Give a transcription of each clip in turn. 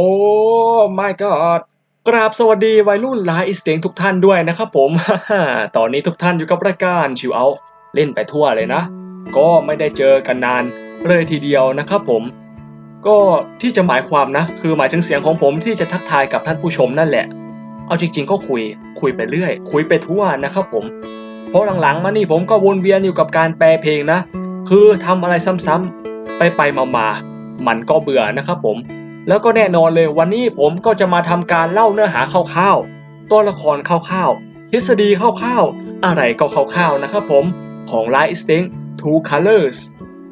โอ้ my god กราบสวัสดีวัยรุ่นไลฟ์สเต็งทุกท่านด้วยนะครับผม ตอนนี้ทุกท่านอยู่กับรายการชิวเอาเล่นไปทั่วเลยนะ ก็ไม่ได้เจอกันนานเลยทีเดียวนะครับผม ก็ที่จะหมายความนะ คือหมายถึงเสียงของผมที่จะทักทายกับท่านผู้ชมนั่นแหละ เอาจริง ๆ ก็คุย คุยไปเรื่อย คุยไปทั่วนะครับผม เพราะหลังๆมานี่ผมก็วนเวียนอยู่กับการแปลเพลงนะ คือทำอะไรซ้ำๆไปๆมาๆ มันก็เบื่อนะครับผม แล้วก็แน่นอนเลยวันนี้ผมก็จะมาทำการเล่าเนื้อหาคร่าวๆ ตัวละครคร่าวๆ ทฤษฎีคร่าวๆ อะไรก็คร่าวๆ นะครับผม ของ Light Instinct Two Colors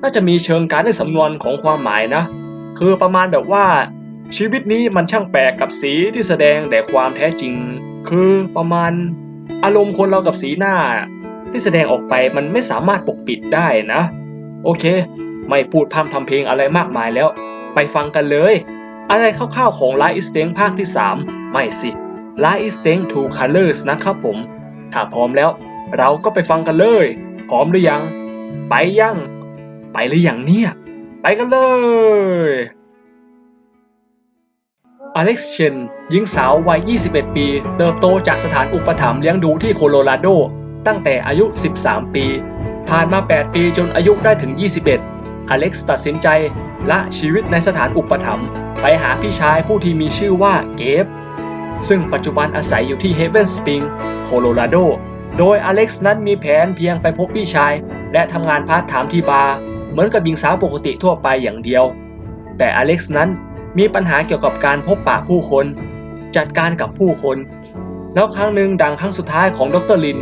น่าจะมีเชิงการในสำนวนของความหมายนะ คือประมาณแบบว่า ชีวิตนี้มันช่างแปลกกับสีที่แสดงแต่ความแท้จริง คือประมาณอารมณ์คนเรากับสีหน้า ที่แสดงออกไปมันไม่สามารถปกปิดได้นะ โอเค ไม่พูดพร่ำทำเพลงอะไรมากมายแล้ว ไปฟังกันเลย อะไรคร่าวๆของ Light is t a n k ภาคที่ 3 ไม่สิ Light is t a n k Two Colors นะครับผม ถ้าพร้อมแล้ว เราก็ไปฟังกันเลย พร้อมหรือยัง ไปยัง ไปหรือยังเนี่ย ไปกันเลยอเล็กซ์เชนหญิงสาววัย 21 ปี เติบโตจากสถานอุปถัมภ์เลี้ยงดูที่โคโลราโด ตั้งแต่อายุ 13 ปี ผ่านมา 8 ปีจนอายุได้ถึง 21 อเล็กซ์ตัดสินใจละชีวิตในสถานอุปถัมภ์ ไปหาพี่ชายผู้ที่มีชื่อว่าเกฟ ซึ่งปัจจุบันอาศัยอยู่ที่เฮเวนสปริง โคโลราโด โดยอเล็กซ์นั้นมีแผนเพียงไปพบพี่ชาย และทำงานพาร์ทไทม์ที่บาร์ เหมือนกับหญิงสาวปกติทั่วไปอย่างเดียว แต่อเล็กซ์นั้นมีปัญหาเกี่ยวกับการพบปะผู้คน จัดการกับผู้คน แล้วครั้งหนึ่งดังครั้งสุดท้ายของดรลิน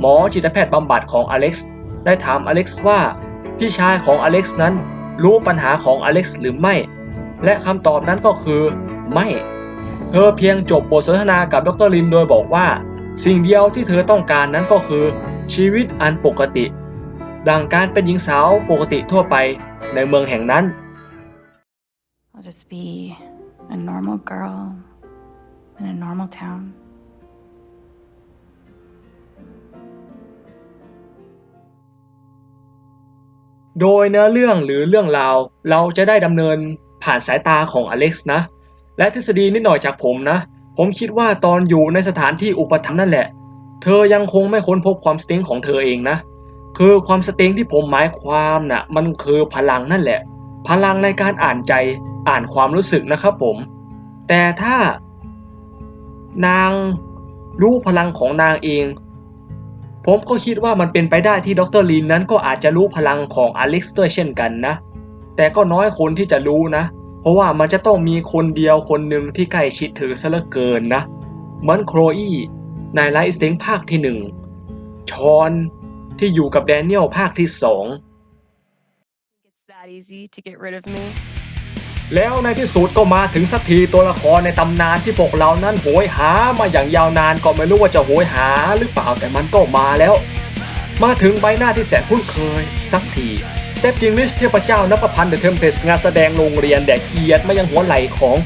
หมอจิตแพทย์บำบัดของอเล็กซ์ได้ถามอเล็กซ์ว่า พี่ชายของอเล็กซ์นั้นรู้ปัญหาของอเล็กซ์หรือไม่ และคำตอบนั้นก็คือ ไม่ เธอเพียงจบบทสนทนากับดรลินโดยบอกว่า สิ่งเดียวที่เธอต้องการนั้นก็คือ ชีวิตอันปกติ ดังการเป็นหญิงสาวปกติทั่วไปในเมืองแห่งนั้น I'll just be a normal girl in a normal town. โดยเนื้อเรื่องหรือเรื่องราวเราจะได้ดำเนิน ผ่านสายตาของอเล็กซ์นะ และทฤษฎีนิดหน่อยจากผมนะ ผมคิดว่าตอนอยู่ในสถานที่อุปถัมภ์นั่นแหละ เธอยังคงไม่ค้นพบความสติงของเธอเองนะ คือความสติงที่ผมหมายความนะ่ะ มันคือพลังนั่นแหละ พลังในการอ่านใจอ่านความรู้สึกนะครับผม แต่ถ้านางรู้พลังของนางเอง ผมก็คิดว่ามันเป็นไปได้ที่ดรลีนนั้นก็อาจจะรู้พลังของอเล็กซ์ด้วยเช่นกันนะ แต่ก็น้อยคนที่จะรู้นะ เพราะว่ามันจะต้องมีคนเดียวคนหนึ่งที่ใกล้ชิดเธอซะเหลือเกินนะ เหมือนโครอี้ในไลท์สเต็งภาคที่หนึ่งชอนที่อยู่กับแดเนียลภาคที่สอง It's that easy to get rid of me. แล้วในที่สุดก็มาถึงสักทีตัวละครในตำนานที่พวกเรานั้นโหยหามาอย่างยาวนานก็ไม่รู้ว่าจะโหยหาหรือเปล่าแต่มันก็มาแล้ว มาถึงใบหน้าที่แสนคุ้นเคยสักทีส เตปจิงลิชเทพเจ้านับพันธ์เดอะเทมเพสงานแสดงโรงเรียนแดกเกียรติมายังหัวไหล่ของ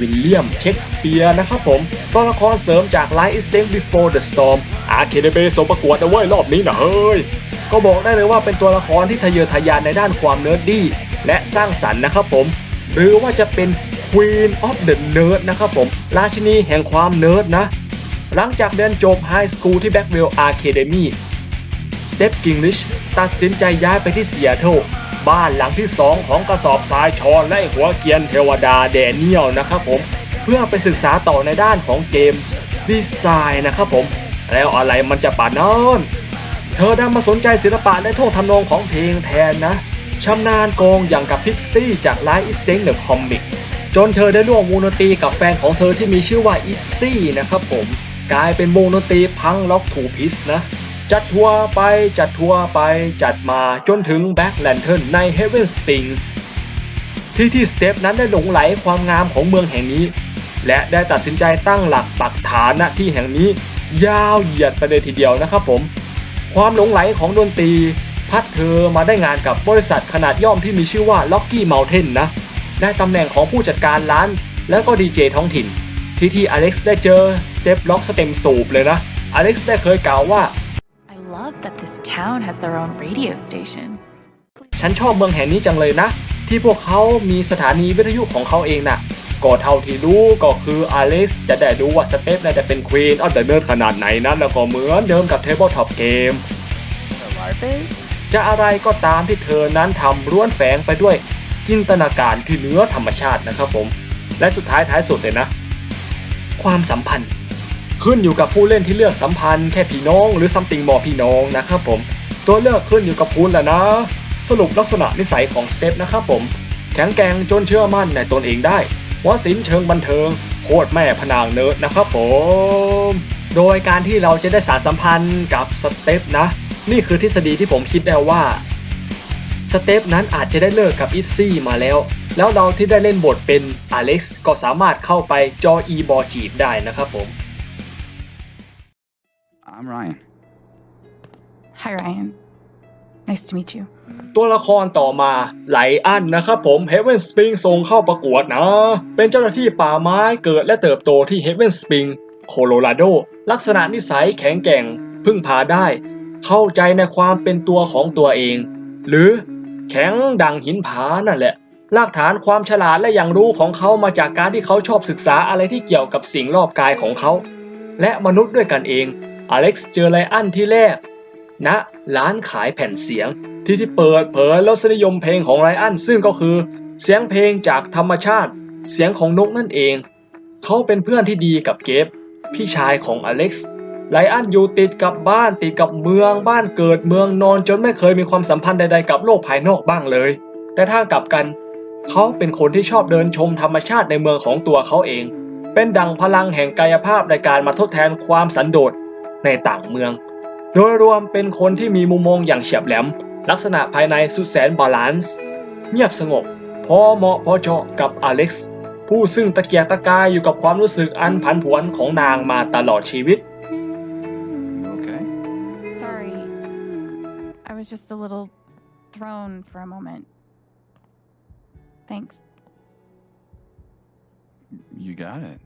วิลเลียมเชกสเปียร์นะครับผมตัวละครเสริมจาก Light is Staying Before the Storm อาเคเดเบสมประกวดเอาไว้รอบนี้นะเฮ้ย ก็บอกได้เลยว่าเป็นตัวละครที่ทะเยอทะยานในด้านความเนิร์ดดี้และสร้างสรรค์นะครับผม หรือว่าจะเป็น Queen of the Nerd นะครับผม ราชินีแห่งความเนิร์ดนะ หลังจากเรียนจบไฮสคูลที่ Blackwell Academy สเตปกิงลิชตัดสินใจย้ายไปที่เซียโตรบ้านหลังที่ 2 ของกระสอบทรายชอนและหัวเกียนเทวดาแดเนียลนะครับผม เพื่อไปศึกษาต่อในด้านของเกมดีไซน์นะครับผม แล้วอะไรมันจะป่านนั้นเธอได้มาสนใจศิลปะในท่วงทำนองของเพลงแทนนะชำนาญโกงอย่างกับพิกซี่จากไลท์อิสเต็งเดอะคอมิกจนเธอได้ร่วมวงดนตรีกับแฟนของเธอที่มีชื่อว่าอิซซี่นะครับผม กลายเป็นวงดนตรีพังล็อกถูพิสนะ จัดทัวร์ไปจัดทัวร์ไปจัดมาจนถึงแบ็ k แลนเทิ n ใน Heaven Springs ที่ที่สเตปนั้นได้หลงไหลความงามของเมืองแห่งนี้ และได้ตัดสินใจตั้งหลักปักฐานณที่แห่งนี้ยาวเหยียดไปเลยทีเดียวนะครับผม ความหลงไหลของดนตรี พัดเธอมาได้งานกับบริษัทขนาดย่อมที่มีชื่อว่า Locky Mountain นะ ได้ตำแหน่งของผู้จัดการร้าน แล้วก็ดีเจท้องถิ่น ที่ที่อเล็กซ์ได้เจอสเตปล็อกสเต็มสูบเลยนะอเล็กซ์ได้เคยกล่าวว่า love that this town has their own radio station. ฉันชอบเมืองแห่งนี้จังเลยนะ ที่พวกเขามีสถานีวิทยุของเขาเองน่ะก็เท่าที่รู้ก็คืออเล็กซ์จะได้ดูว่าสเตปน่าจะเป็นควีนออฟเดอะเนิร์ดขนาดไหนนั้นแล้วก็เหมือนเดิมกับเทเบิลท็อปเกม จะอะไรก็ตามที่เธอนั้นทำร้วนแฝงไปด้วยจินตนาการที่เหนือธรรมชาตินะครับผม และสุดท้ายท้ายสุดเลยนะ ความสัมพันธ์ ขึ้นอยู่กับผู้เล่นที่เลือกสัมพันธ์แค่พี่น้อง หรือซัมติงมอพี่น้องนะครับผม ตัวเลือกขึ้นอยู่กับคุณแหละนะ สรุปลักษณะนิสัยของสเตปนะครับผม แข็งแกร่งจนเชื่อมั่นในตนเองได้วสินเชิงบันเทิงโคตรแม่พนางเนิร์ดนะครับผม โดยการที่เราจะได้สารสัมพันธ์กับสเตปนะ นี่คือทฤษฎีที่ผมคิดได้ว่าสเตปนั้นอาจจะได้เลิกกับอิซซี่มาแล้ว แล้วเราที่ได้เล่นบทเป็นอเล็กซ์ก็สามารถเข้าไปจออีบอจีบได้นะครับผม I'm Ryan. Hi, Ryan. Nice to meet you. ตัวละครต่อมาไหลอันนะครับผม Heaven Spring ส่งเข้าประกวดนะ เป็นเจ้าหน้าที่ป่าไม้เกิดและเติบโตที่ Heaven Spring โคโลราโด ลักษณะนิสัยแข็งแกร่ง พึ่งพาได้ เข้าใจในความเป็นตัวของตัวเอง หรือแข็งดังหินผานั่นแหละรากฐานความฉลาดและอย่างรู้ของเขามาจากการที่เขาชอบศึกษาอะไรที่เกี่ยวกับสิ่งรอบกายของเขา และมนุษย์ด้วยกันเอง อเล็กซ์เจอไลอันที่แรกณร้านขายแผ่นเสียงที่ที่เปิดเผยรสนิยมเพลงของไรอันซึ่งก็คือ เสียงเพลงจากธรรมชาติ เสียงของนกนั่นเอง เขาเป็นเพื่อนที่ดีกับเกฟพี่ชายของอเล็กซ์ไรอันอยู่ติดกับบ้านติดกับเมืองบ้านเกิดเมืองนอนจนไม่เคยมีความสัมพันธ์ใดๆกับโลกภายนอกบ้างเลย แต่ถ้ากลับกัน เขาเป็นคนที่ชอบเดินชมธรรมชาติในเมืองของตัวเขาเอง เป็นดังพลังแห่งกายภาพในการมาทดแทนความสันโดษ ในต่างเมือง โดยรวมเป็นคนที่มีมุมมองอย่างเฉียบแหลม ลักษณะภายในสุดแสนบาลานซ์ เงียบสงบ พอเหมาะพอเจาะกับอเล็กซ์ ผู้ซึ่งตะเกียกตะกายอยู่กับความรู้สึกอันผันผวนของนางมาตลอดชีวิต You okay? Sorry. I was just a little thrown for a moment. Thanks. You got it.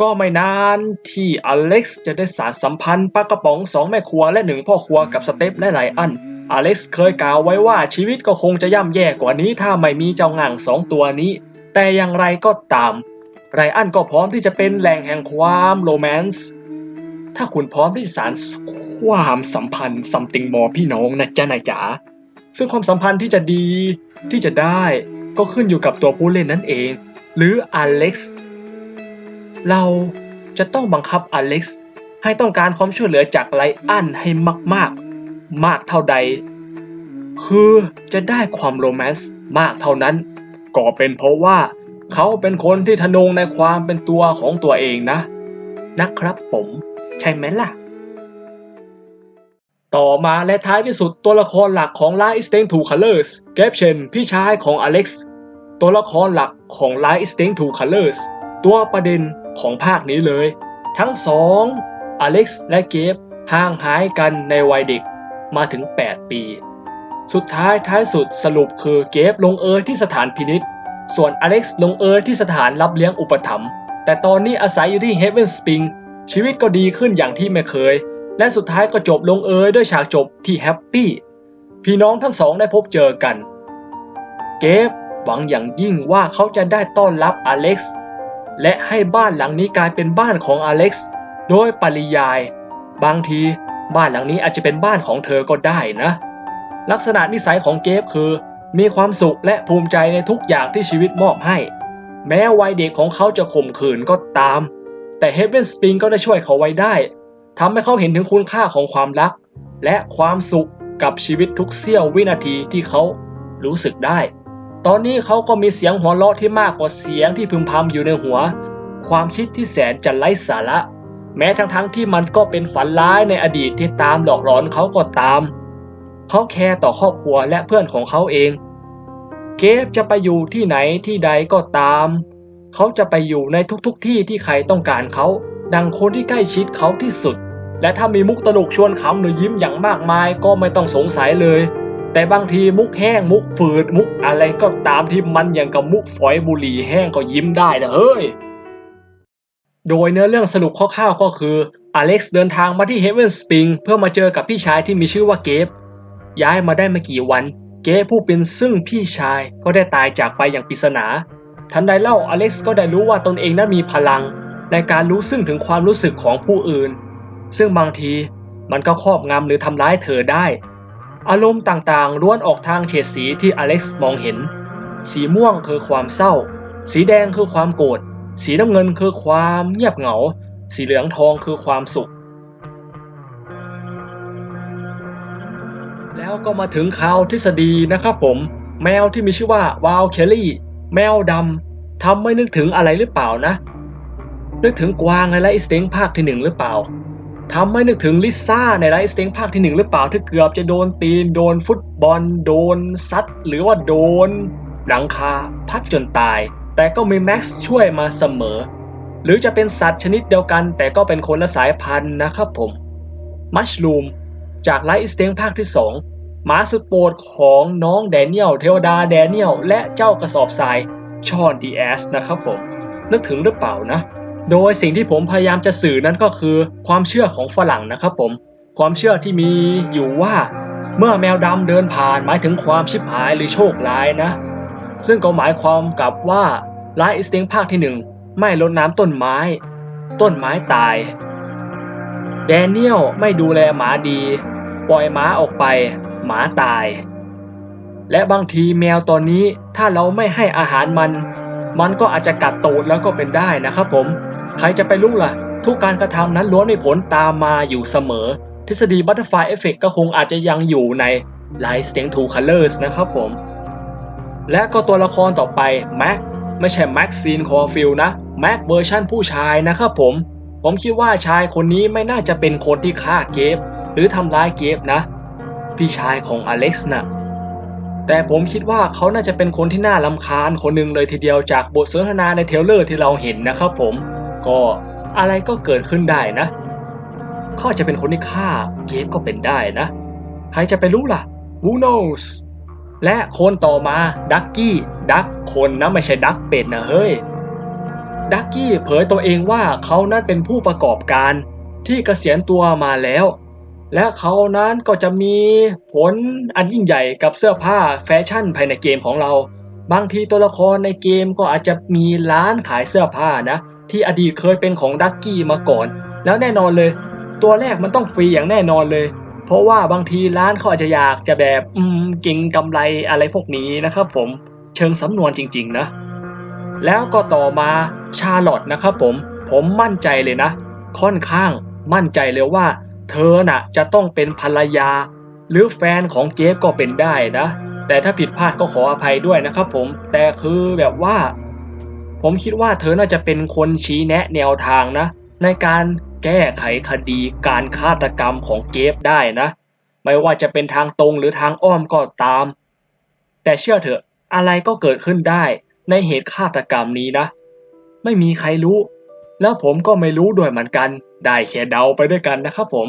ก็ไม่นานที่อเล็กซ์จะได้สารสัมพันธ์ปลากระป๋องสองแม่ครัวและหนึ่งพ่อครัวกับสเตปและไลอัน อเล็กซ์เคยกล่าวไว้ว่าชีวิตก็คงจะย่ำแย่กว่านี้ถ้าไม่มีเจ้าง่างสองตัวนี้ แต่อย่างไรก็ตาม ไรอันก็พร้อมที่จะเป็นแหล่งแห่งความโรแมนต์ถ้าคุณพร้อมที่จะสารความสัมพันธ์ something more พี่น้องนะจ๊ะนายจ๋าซึ่งความสัมพันธ์ที่จะดีที่จะได้ก็ขึ้นอยู่กับตัวผู้เล่นนั่นเอง หรืออเล็กซ์ เราจะต้องบังคับอเล็กซ์ให้ต้องการความช่วยเหลือจากไลอันให้มากๆ มากเท่าใด คือจะได้ความโรแมนต์มากเท่านั้น ก็เป็นเพราะว่าเขาเป็นคนที่ทะนงในความเป็นตัวของตัวเองนะ นะครับผมใช่ไหมล่ะ ต่อมาและท้ายที่สุดตัวละครหลักของ Light Instinct Two Colors เกฟเชนพี่ชายของอเล็กซ์ตัวละครหลักของ Light Instinct Two Colors ตัวประเด็น ของภาคนี้เลย ทั้งสองอเล็กซ์และเกฟห่างหายกันในวัยเด็กมาถึง 8 ปี สุดท้ายท้ายสุดสรุปคือเกฟลงเอยที่สถานพินิษส่วนอเล็กซ์ลงเอยที่สถานรับเลี้ยงอุปถัมภ์แต่ตอนนี้อาศัยอยู่ที่เฮเวนสปริงชีวิตก็ดีขึ้นอย่างที่ไม่เคย และสุดท้ายก็จบลงเอยด้วยฉากจบที่แฮปปี้พี่น้องทั้งสองได้พบเจอกัน เกฟหวังอย่างยิ่งว่าเขาจะได้ต้อนรับอเล็กซ์ และให้บ้านหลังนี้กลายเป็นบ้านของอเล็กซ์โดยปริยาย บางทีบ้านหลังนี้อาจจะเป็นบ้านของเธอก็ได้นะ ลักษณะนิสัยของเกฟคือ มีความสุขและภูมิใจในทุกอย่างที่ชีวิตมอบให้ แม้วัยเด็กของเขาจะข่มขืนก็ตาม แต่เฮเ e นสปริงก็ได้ช่วยเขาไว้ได้ทำให้เขาเห็นถึงคุณค่าของความรัก และความสุขกับชีวิตทุกเสี้ยววินาทีที่เขารู้สึกได้ ตอนนี้เขาก็มีเสียงหัวเราะที่มากกว่าเสียงที่พึมพำอยู่ในหัว ความคิดที่แสนจะไร้สาระ แม้ทั้งๆทที่มันก็เป็นฝันร้ายในอดีตที่ตามหลอกหลอนเขาก็ตาม เขาแคร์ต่อครอบครัวและเพื่อนของเขาเอง เกฟจะไปอยู่ที่ไหนที่ใดก็ตาม เขาจะไปอยู่ในทุกๆทที่ที่ใครต้องการเขา ดังคนที่ใกล้ชิดเขาที่สุด และถ้ามีมุกตลกชวนขำหรือยิ้มอย่างมากมายก็ไม่ต้องสงสัยเลย แต่บางทีมุกแห้งมุกฝืดมุกอะไรก็ตามที่มันอย่างกับมุกฝอยบุหรี่แห้งก็ยิ้มได้นะเฮ้ย โดยเนื้อเรื่องสรุปคร่าวๆก็คืออเล็กซ์เดินทางมาที่เฮเวนสปริงเพื่อมาเจอกับพี่ชายที่มีชื่อว่าเกฟย้ายมาได้ไม่กี่วัน เกฟผู้เป็นซึ่งพี่ชายก็ได้ตายจากไปอย่างปริศนา ทันใดเล่าอเล็กซ์ก็ได้รู้ว่าตนเองนั้นมีพลัง ในการรู้ซึ่งถึงความรู้สึกของผู้อื่น ซึ่งบางทีมันก็ครอบงำหรือทำร้ายเธอได้ อารมณ์ต่างๆล้วนออกทางเฉดสีที่อเล็กซ์มองเห็น สีม่วงคือความเศร้า สีแดงคือความโกรธ สีน้ำเงินคือความเงียบเหงา สีเหลืองทองคือความสุข แล้วก็มาถึงข่าวทฤษฎีนะครับผม แมวที่มีชื่อว่าวาลเคลลี่ แมวดำทำไม่นึกถึงอะไรหรือเปล่านะ นึกถึงกวางในไลฟ์สเต็งภาคที่หนึ่งหรือเปล่า ทำให้นึกถึงลิซ่าในไลฟ์สเต็งภาคที่หนึ่งหรือเปล่าที่เกือบจะโดนตีน โดนฟุตบอล โดนซัดหรือว่าโดน หลังคาพัดจนตาย แต่ก็มีแม็กซ์ช่วยมาเสมอ หรือจะเป็นสัตว์ชนิดเดียวกัน แต่ก็เป็นคนละสายพันธุ์นะครับผมมัชลูมจากไลฟ์สเต็งภาคที่ 2 หมาสุดโปรดของน้องแดเนียลเทวดาแดเนียลและเจ้ากระสอบทรายชอนดีแอสนะครับผมนึกถึงหรือเปล่านะ โดยสิ่งที่ผมพยายามจะสื่อนั้นก็คือความเชื่อของฝรั่งนะครับผม ความเชื่อที่มีอยู่ว่า เมื่อแมวดำเดินผ่านหมายถึงความชิบหายหรือโชคร้ายนะ ซึ่งก็หมายความกับว่าไลฟ์สต็งภาคที่หนึ่งไม่รดน้ำต้นไม้ ต้นไม้ตาย แดเนียลไม่ดูแลหมาดี ปล่อยหมาออกไป หมาตาย และบางทีแมวตัวนี้ถ้าเราไม่ให้อาหารมัน มันก็อาจจะกัดตูดแล้วก็เป็นได้นะครับผม ใครจะไปรู้ล่ะ ทุกการกระทำนั้นล้วนมีผลตามมาอยู่เสมอ ทฤษฎีบัตเตอร์ฟลายเอฟเฟกก็คงอาจจะยังอยู่ใน Light Stain Two Colors นะครับผม และก็ตัวละครต่อไปแม็กไม่ใช่แม็กซีนคอฟิลนะแม็กเวอร์ชั่นผู้ชายนะครับผม ผมคิดว่าชายคนนี้ไม่น่าจะเป็นคนที่ฆ่าเกฟหรือทำร้ายเกฟนะ พี่ชายของอเล็กซ์นะแต่ผมคิดว่าเขาน่าจะเป็นคนที่น่าลำคาญคนหนึ่งเลยทีเดียวจากบทสนทนาในเทเลอร์ที่เราเห็นนะครับผม ก็อะไรก็เกิดขึ้นได้นะเขาอาจจะเป็นคนที่ฆ่าเกฟก็เป็นได้นะ ใครจะไปรู้ล่ะ Who knows และคนต่อมาดักกี้ดักคนนะไม่ใช่ดักเป็ดนะเฮ้ยดักกี้เผยตัวเองว่าเขานั้นเป็นผู้ประกอบการที่เกษียณตัวมาแล้ว และเขานั้นก็จะมีผลอันยิ่งใหญ่กับเสื้อผ้าแฟชั่นภายในเกมของเรา บางทีตัวละครในเกมก็อาจจะมีร้านขายเสื้อผ้านะ ที่อดีตเคยเป็นของดักกี้มาก่อน แล้วแน่นอนเลย ตัวแรกมันต้องฟรีอย่างแน่นอนเลย เพราะว่าบางทีร้านเขาอาจจะอยากจะแบบอืมก่งกำไรอะไรพวกนี้นะครับผมเชิงสำนวนจริง ๆ นะ แล้วก็ต่อมาชาร์ลอตนะครับผม ผมมั่นใจเลยนะ ค่อนข้างมั่นใจเลยว่า เธอน่ะจะต้องเป็นภรรยา หรือแฟนของเจฟก็เป็นได้นะ แต่ถ้าผิดพลาดก็ขออภัยด้วยนะครับผม แต่คือแบบว่า ผมคิดว่าเธอน่าจะเป็นคนชี้แนะแนวทางนะ ในการแก้ไขคดีการฆาตกรรมของเจฟได้นะ ไม่ว่าจะเป็นทางตรงหรือทางอ้อมก็ตาม แต่เชื่อเถอะอะไรก็เกิดขึ้นได้ในเหตุฆาตกรรมนี้นะ ไม่มีใครรู้ แล้วผมก็ไม่รู้ด้วยเหมือนกัน ได้แค่เดาไปด้วยกันนะครับผม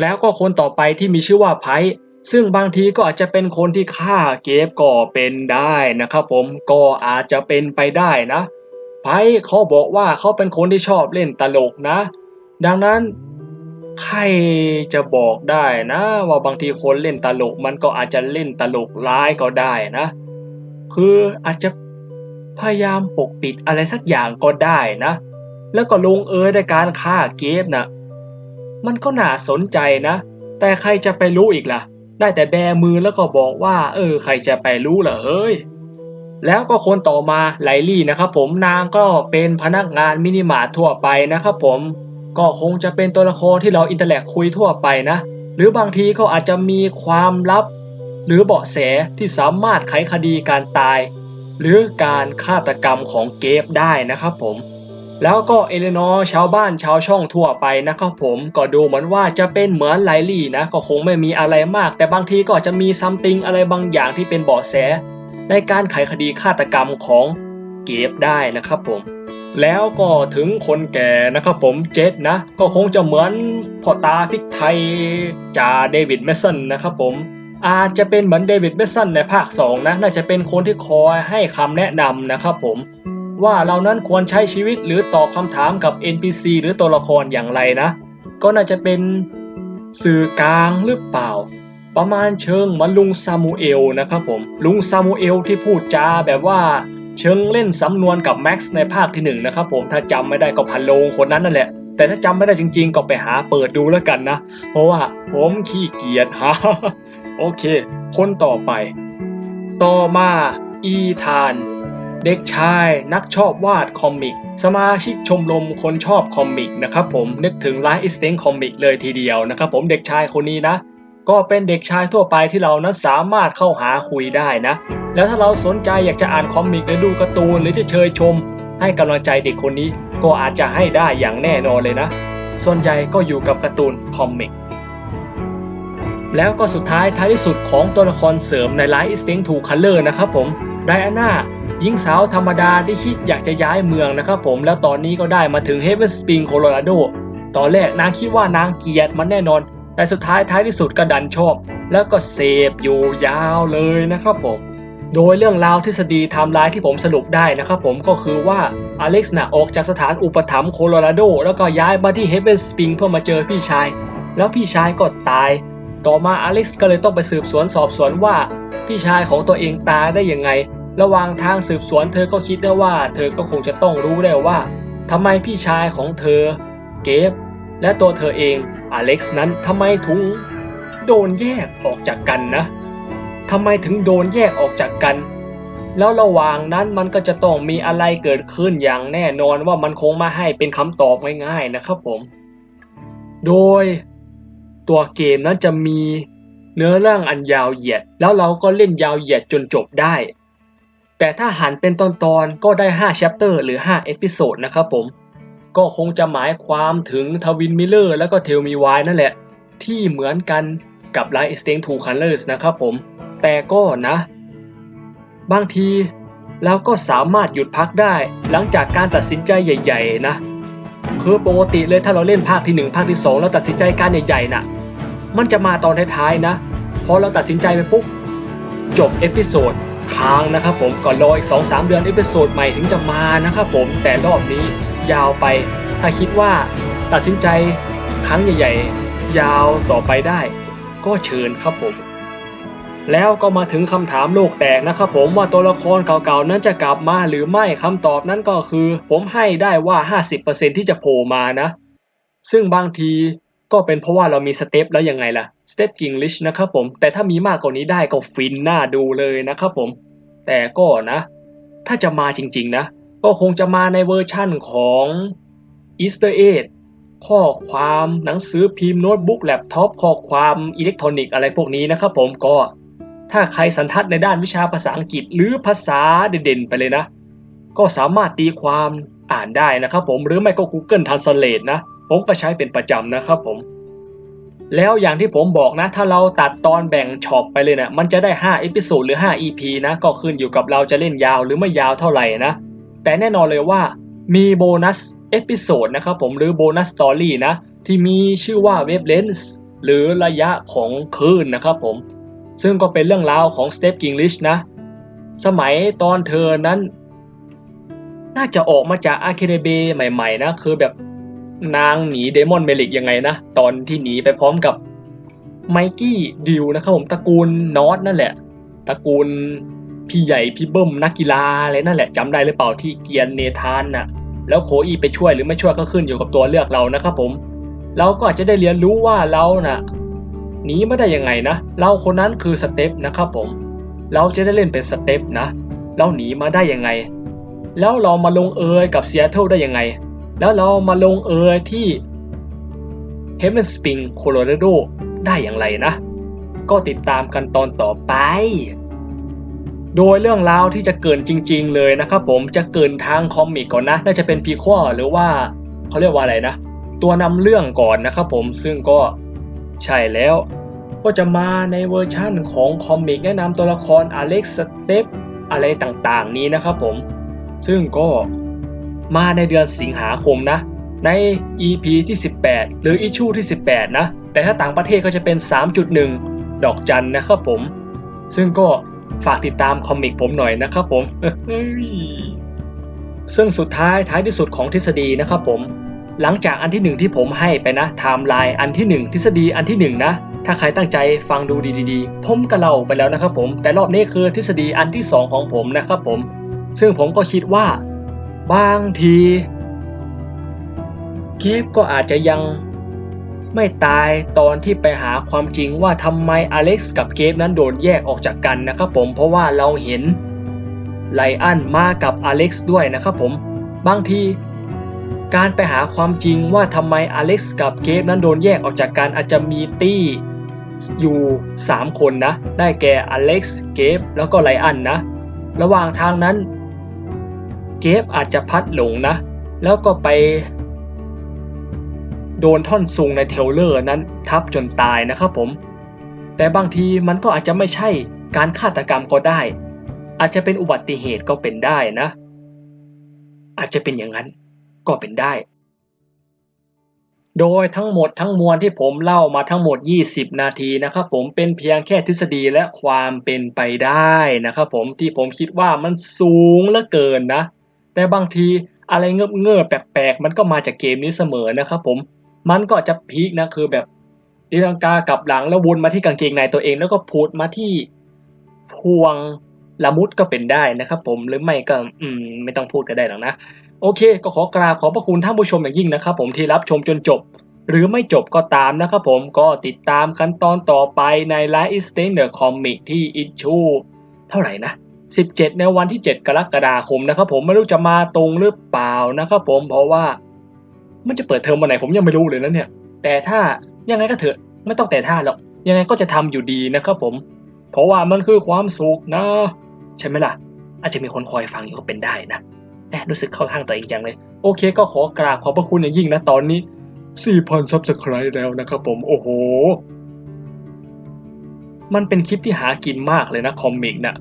แล้วก็คนต่อไปที่มีชื่อว่าไพ ซึ่งบางทีก็อาจจะเป็นคนที่ฆ่าเกฟก็เป็นได้นะครับผมก็อาจจะเป็นไปได้นะไพเขาบอกว่าเขาเป็นคนที่ชอบเล่นตลกนะ ดังนั้นใครจะบอกได้นะ ว่าบางทีคนเล่นตลกมันก็อาจจะเล่นตลกร้ายก็ได้นะ คืออาจจะพยายามปกปิดอะไรสักอย่างก็ได้นะ แล้วก็ลงเอยในการฆ่าเกฟนะมันก็น่าสนใจนะ แต่ใครจะไปรู้อีกล่ะ ได้แต่แบมือแล้วก็บอกว่า เออ ใครจะไปรู้ล่ะเฮ้ย แล้วก็คนต่อมาไลลี่นะครับผมนางก็เป็นพนักงานมินิมาร์ททั่วไปนะครับผม ก็คงจะเป็นตัวละครที่เราอินเตอร์แลกคุยทั่วไปนะ หรือบางทีเขาอาจจะมีความลับ หรือเบาะแสที่สามารถไขคดีการตาย หรือการฆาตกรรมของเกฟได้นะครับผม แล้วก็เอเลนอร์ชาวบ้านชาวช่องทั่วไปนะครับผมก็ดูเหมือนว่าจะเป็นเหมือนไลลี่นะก็คงไม่มีอะไรมาก แต่บางทีก็จะมีซัมติงอะไรบางอย่างที่เป็นเบาะแส ในการไขคดีฆาตกรรมของเกฟได้นะครับผม แล้วก็ถึงคนแก่นะครับผมเจษนะ ก็คงจะเหมือนพ่อตาพิกไทยจ่าเดวิดเมสันนะครับผมอาจจะเป็นเหมือนเดวิดเมสันในภาค 2 นะ น่าจะเป็นคนที่คอยให้คำแนะนำนะครับผม ว่าเรานั้นควรใช้ชีวิตหรือตอบคำถามกับ NPC หรือตัวละครอย่างไรนะ ก็น่าจะเป็นสื่อกลางหรือเปล่า ประมาณเชิงมือนลุงซามูเอลนะครับผม ลุงซามูเอลที่พูดจาแบบว่าเชิงเล่นสำนวนกับแม็กซ์ในภาคที่หนึ่งนะครับผมถ้าจำไม่ได้ก็พันโลงคนนั้นนั่นแหละ แต่ถ้าจำไม่ได้จริง ๆ ก็ไปหาเปิดดูแล้วกันนะ เพราะว่าผมขี้เกียจฮะโอเค คนต่อไป ต่อมาอีธาน เด็กชาย นักชอบวาดคอมิก สมาชิกชมรมคนชอบคอมิกนะครับผมนึกถึงไลฟ์อิสเตนคอมิกเลยทีเดียวนะครับผมเด็กชายคนนี้นะ ก็เป็นเด็กชายทั่วไปที่เรานั้นสามารถเข้าหาคุยได้นะ แล้วถ้าเราสนใจอยากจะอ่านคอมิกหรือดูการ์ตูนหรือจะเชยชม ให้กำลังใจเด็กคนนี้ก็อาจจะให้ได้อย่างแน่นอนเลยนะ ส่วนใหญ่ก็อยู่กับการ์ตูนคอมิกแล้วก็สุดท้ายท้ายที่สุดของตัวละครเสริมใน Light Instinct 2 Color นะครับผมไดอาน่า หญิงสาวธรรมดาที่คิดอยากจะย้ายเมืองนะครับผมแล้วตอนนี้ก็ได้มาถึง Heaven Spring Colorado ตอนแรกนางคิดว่านางเกลียดมันแน่นอน แต่สุดท้ายท้ายที่สุดก็ดันชอบ แล้วก็เสพอยู่ยาวเลยนะครับผมโดยเรื่องราวทฤษฎีไทม์ไลน์ที่ผมสรุปได้นะครับผมก็คือว่าอเล็กซ์น่ะออกจากสถานอุปถัมภ์โคโลราโด แล้วก็ย้ายมาที่เฮเ e นสปริงเพื่อมาเจอพี่ชาย แล้วพี่ชายก็ตาย ต่อมาอเล็กซ์ก็เลยต้องไปสืบสวนสอบสวนว่า พี่ชายของตัวเองตายได้ยังไง ระหว่างทางสืบสวนเธอก็คิดได้ว่า เธอก็คงจะต้องรู้ได้ว่าทำไมพี่ชายของเธอ เกฟ และตัวเธอเองอเล็กซ์นั้นทำไมถึงโดนแยกออกจากกันนะทำไมถึงโดนแยกออกจากกัน แล้วระหว่างนั้นมันก็จะต้องมีอะไรเกิดขึ้นอย่างแน่นอนว่ามันคงมาให้เป็นคำตอบง่ายๆนะครับผม โดยตัวเกมนั้นจะมีเนื้อเรื่องอันยาวเหยียด แล้วเราก็เล่นยาวเหยียดจนจบได้ แต่ถ้าหันเป็นตอนๆก็ได้5 chapter หรือ 5 episode นะครับผม ก็คงจะหมายความถึงทวินมิลเลอร์แล้วก็เทลมีวายนั่นแหละ ที่เหมือนกันกับ Light Instinct 2 Colors นะครับผม แต่ก็นะ บางทีเราก็สามารถหยุดพักได้ หลังจากการตัดสินใจใหญ่ ๆ นะ คือปกติเลยถ้าเราเล่นภาคที่ 1 ภาคที่ 2 แล้วตัดสินใจการใหญ่ๆน่ะ มันจะมาตอนท้ายๆนะ พอเราตัดสินใจไปปุ๊บจบเอพิโซด ค้างนะครับผมก่อนรออีก 2-3 เดือนเอพิโซดใหม่ถึงจะมานะครับผมแต่รอบนี้ยาวไป ถ้าคิดว่าตัดสินใจครั้งใหญ่ ๆ ยาวต่อไปได้ ก็เชิญครับผม แล้วก็มาถึงคำถามโลกแตกนะครับผมว่าตัวละครเก่าๆนั้นจะกลับมาหรือไม่คำตอบนั้นก็คือ ผมให้ได้ว่า 50%ที่จะโผล่มานะ ซึ่งบางที ก็เป็นเพราะว่าเรามีสเต็ปแล้วยังไงล่ะสเต็ปกิงลิชนะครับผมแต่ถ้ามีมากกว่านี้ได้ก็ฟินน่าดูเลยนะครับผม แต่ก็นะ ถ้าจะมาจริงๆนะ ก็คงจะมาในเวอร์ชั่นของ Easter Egg ข้อความหนังสือพิมพ์โน้ตบุ๊กแล็ปท็อปข้อความอิเล็กทรอนิกส์อะไรพวกนี้นะครับผมก็ถ้าใครสันทัดในด้านวิชาภาษาอังกฤษหรือภาษาเด่นๆไปเลยนะ ก็สามารถตีความอ่านได้นะครับผมหรือไม่ก็ Google Translate นะ ผมก็ใช้เป็นประจำนะครับผม แล้วอย่างที่ผมบอกนะ ถ้าเราตัดตอนแบ่งช็อปไปเลยเนะี่ยมันจะได้5เอพิโซดหรือ5 EP นะ ก็ขึ้นอยู่กับเราจะเล่นยาวหรือไม่ยาวเท่าไหร่นะ แต่แน่นอนเลยว่ามีโบนัสเอพิโซดนะครับผมหรือโบนัสสตอรี่นะ ที่มีชื่อว่าเวฟเลนส์หรือระยะของคลื่นนะครับผม ซึ่งก็เป็นเรื่องราวของ Step English นะ สมัยตอนเธอนั้น น่าจะออกมาจากอาเคเดเบใหม่ๆนะ คือแบบ นางหนีเดมอนเมลิกยังไงนะ ตอนที่หนีไปพร้อมกับไมกี้ดิวนะครับผมตระกูลนอตนั่นแหละตระกูลพี่ใหญ่พี่เบิ้มนักกีฬาอะไรนั่นแหละจำได้หรือเปล่าที่เกียนเนธานน่ะ แล้วโคอีไปช่วยหรือไม่ช่วยก็ขึ้นอยู่กับตัวเลือกเรานะครับผม เราก็อาจจะได้เรียนรู้ว่าเราน่ะหนีไม่ได้ยังไงนะเราคนนั้นคือสเต็ปนะครับผม เราจะได้เล่นเป็นสเต็ปนะ เราหนีมาได้ยังไง แล้วเรามาลงเอยกับเซียเทิลได้ยังไง แล้วเรามาลงเอยที่เฮมเ n นสปริงโคโลราโดได้อย่างไรนะ ก็ติดตามกันตอนต่อไป โดยเรื่องราวที่จะเกินจริง ๆ เลยนะครับผมจะเกินทางคอมิกก่อนนะ น่าจะเป็นพีควอหรือว่าเขาเรียกว่าอะไรนะ ตัวนำเรื่องก่อนนะครับผมซึ่งก็ใช่แล้ว ก็จะมาในเวอร์ชั่นของคอมิกแนะนำตัวละครอเล็กซ์สเตปอะไรต่างๆ นี้นะครับผม ซึ่งก็ มาในเดือนสิงหาคมนะ ใน EP ที่ 18 หรือ Issue ที่ 18 นะ แต่ถ้าต่างประเทศก็จะเป็น 3.1 ดอกจันนะครับผม ซึ่งก็ฝากติดตามคอมิกผมหน่อยนะครับผม ซึ่งสุดท้ายท้ายที่สุดของทฤษฎีนะครับผม หลังจากอันที่หนึ่งที่ผมให้ไปนะไทม์ไลน์อันที่หนึ่งทฤษฎีอันที่หนึ่งนะ ถ้าใครตั้งใจฟังดูดีๆ ผมก็เล่าไปแล้วนะครับผม แต่รอบนี้คือทฤษฎีอันที่สองของผมนะครับผม ซึ่งผมก็คิดว่า บางที เกฟก็อาจจะยังไม่ตายตอนที่ไปหาความจริงว่าทำไมอเล็กซ์กับเกฟนั้นโดนแยกออกจากกันนะครับผมเพราะว่าเราเห็นไลอันมากับอเล็กซ์ด้วยนะครับผมบางทีการไปหาความจริงว่าทำไมอเล็กซ์กับเกฟนั้นโดนแยกออกจากกันอาจจะมีตี้อยู่ 3 คนนะ ได้แก่อเล็กซ์เกฟแล้วก็ไลอันนะ ระหว่างทางนั้น กฟอาจจะพัดหลงนะ แล้วก็ไป โดนท่อนซุงในเทลเลอร์นั้นทับจนตายนะครับผม แต่บางทีมันก็อาจจะไม่ใช่การฆาตกรรมก็ได้ อาจจะเป็นอุบัติเหตุก็เป็นได้นะ อาจจะเป็นอย่างนั้นก็เป็นได้ โดยทั้งหมดทั้งมวลที่ผมเล่ามาทั้งหมด 20 นาทีนะครับผมเป็นเพียงแค่ทฤษฎีและความเป็นไปได้นะครับผมที่ผมคิดว่ามันสูงเหลือเกินนะ แต่บางทีอะไรเงือบเงืแปลกๆ มันก็มาจากเกมนี้เสมอนะครับผม มันก็จะพีคนะคือแบบตีลังกากลับหลังแล้ววนมาที่กางเกงในตัวเอง แล้วก็พูดมาที่พวงละมุดก็เป็นได้นะครับผมหรือไม่ก็อืมไม่ต้องพูดก็ได้หรอกนะ โอเค ก็ขอกราบขอบพระคุณท่านผู้ชมอย่างยิ่งนะครับผมที่รับชมจนจบ หรือไม่จบก็ตามนะครับผมก็ติดตามกันตอนต่อไปใน Life is Strange the Comic ที่ issue เท่าไหร่นะ 17 ในวันที่ 7 กรกฎาคมนะครับ ผมไม่รู้จะมาตรงหรือเปล่านะครับ ผมเพราะว่ามันจะเปิดเทอมวันไหนผมยังไม่รู้เลยนะเนี่ย แต่ถ้ายังไงก็เถอะไม่ต้องแต่ถ้าหรอกยังไงก็จะทำอยู่ดีนะครับผม เพราะว่ามันคือความสุขนะ ใช่ไหมล่ะ อาจจะมีคนคอยฟังอยู่ก็เป็นได้นะแอบรู้สึกเข้าข้างตัวเองจังเลย โอเค ก็ขอกราบขอบพระคุณอย่างยิ่งนะตอนนี้4,000 subscribe แล้วนะครับผมโอ้โห มันเป็นคลิปที่หากินมากเลยนะคอมิกนะ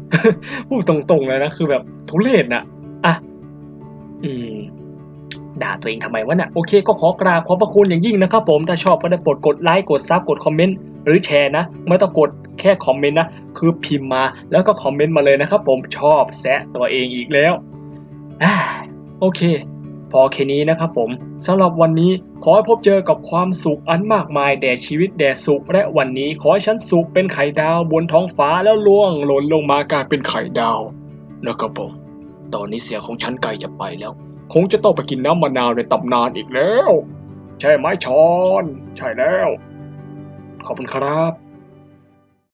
พูดตรงๆเลยนะคือแบบทุเรศนะอะอืมด่าตัวเองทำไมวะนี่ยโอเคก็ขอกราบขอบพระคุณอย่างยิ่งนะครับผมถ้าชอบก็ได้โปรดกดไลค์กดซับกดคอมเมนต์หรือแชร์นะ ไม่ต้องกดแค่คอมเมนต์นะคือพิมพ์มาแล้วก็คอมเมนต์มาเลยนะครับผมชอบแซะตัวเองอีกแล้วอ่าโอเค อแค่นี้นะครับผมสำหรับวันนี้ขอให้พบเจอกับความสุขอันมากมายแด่ชีวิตแด่สุขและวันนี้ขอให้ฉันสุขเป็นไข่ดาวบนท้องฟ้าแล้วล่วงหล่นลงมากลายเป็นไข่ดาวนะครับผม ตอนนี้เสียงของฉันไกลจะไปแล้ว คงจะต้องไปกินน้ำมะนาวในตำนานอีกแล้ว ใช่ไหมชอน ใช่แล้ว ขอบคุณครับ